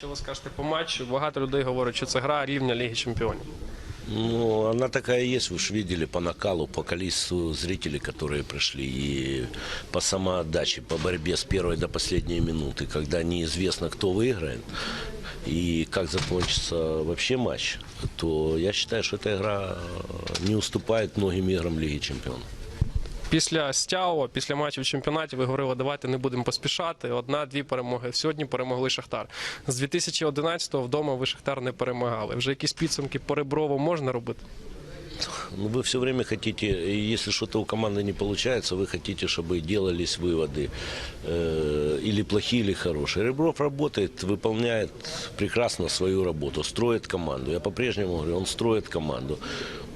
Що ви скажете по матчу? Багато людей говорять, що це гра рівня Ліги Чемпіонів. Ну, она такая есть, вы же видели по накалу, по количеству зрителей, которые пришли, и по самоотдаче, по борьбе с первой до последней минуты, когда неизвестно, кто выиграет и как закончится вообще матч, то я считаю, что эта игра не уступает многим играм Лиги Чемпионов. Після Стяова, після матчів в чемпіонаті, ви говорили, давайте не будемо поспішати. Одна-дві перемоги. Сьогодні перемогли Шахтар. З 2011-го вдома ви Шахтар не перемагали. Вже якісь підсумки по Реброву можна робити? Ну, вы все время хотите, и если что-то у команды не получается, вы хотите, чтобы делались выводы э, или плохие, или хорошие. Ребров работает, выполняет прекрасно свою работу, строит команду. Я по-прежнему говорю, он строит команду.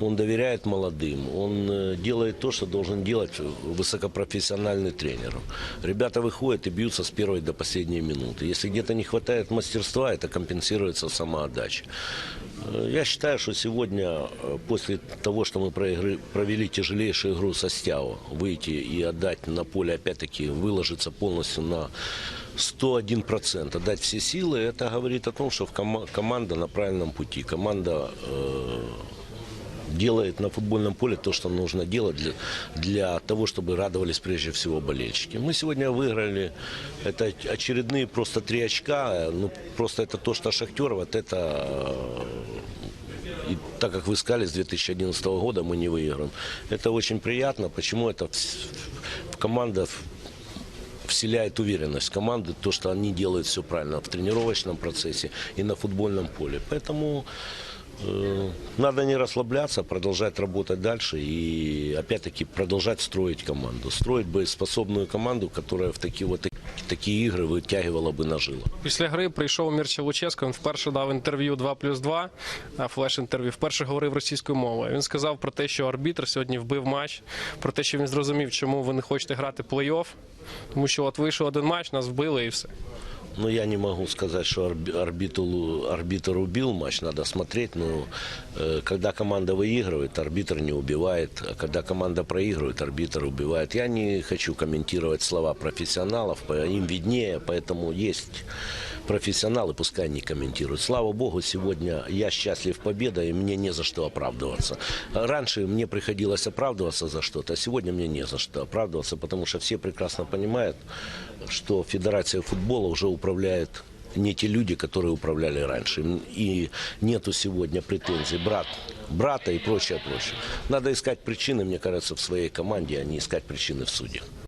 Он доверяет молодым, он э, делает то, что должен делать высокопрофессиональный тренер. Ребята выходят и бьются с первой до последней минуты. Если где-то не хватает мастерства, это компенсируется самоотдачей. Э, Я считаю, что сегодня, э, после того, что мы провели тяжелейшую игру со Стяо, выйти и отдать на поле, опять-таки, выложиться полностью на 101%, отдать все силы, это говорит о том, что команда на правильном пути. Команда э, делает на футбольном поле то, что нужно делать для, для того, чтобы радовались прежде всего болельщики. Мы сегодня выиграли, это очередные просто три очка, ну просто это то, что Шахтер, вот это э, и так как вы сказали, с 2011 года мы не выиграем. Это очень приятно. Почему это команда вселяет уверенность в команды, то, что они делают все правильно в тренировочном процессе и на футбольном поле. Поэтому надо не расслабляться, продолжать работать дальше и опять-таки продолжать строить команду. Строить боеспособную команду, которая в такие вот такие игры вытягивала бы на жило. Після гри прийшов Мірча Луческо. Він вперше дав інтерв'ю 2 плюс 2, флеш-інтерв'ю. Вперше говорив російською мовою. Він сказав про те, що арбітр сьогодні вбив матч, про те, що він зрозумів, чому ви не хочете грати плей-офф. Тому що от вийшов один матч, нас вбили і все. Ну, я не могу сказать, что арби- арбитр, убил матч, надо смотреть. Но э, когда команда выигрывает, арбитр не убивает. А когда команда проигрывает, арбитр убивает. Я не хочу комментировать слова профессионалов, им виднее, поэтому есть профессионалы, пускай они комментируют. Слава богу, сегодня я счастлив победой, и мне не за что оправдываться. Раньше мне приходилось оправдываться за что-то, а сегодня мне не за что оправдываться, потому что все прекрасно понимают, что Федерация футбола уже управляет не те люди, которые управляли раньше. И нету сегодня претензий брат, брата и прочее, прочее. Надо искать причины, мне кажется, в своей команде, а не искать причины в суде.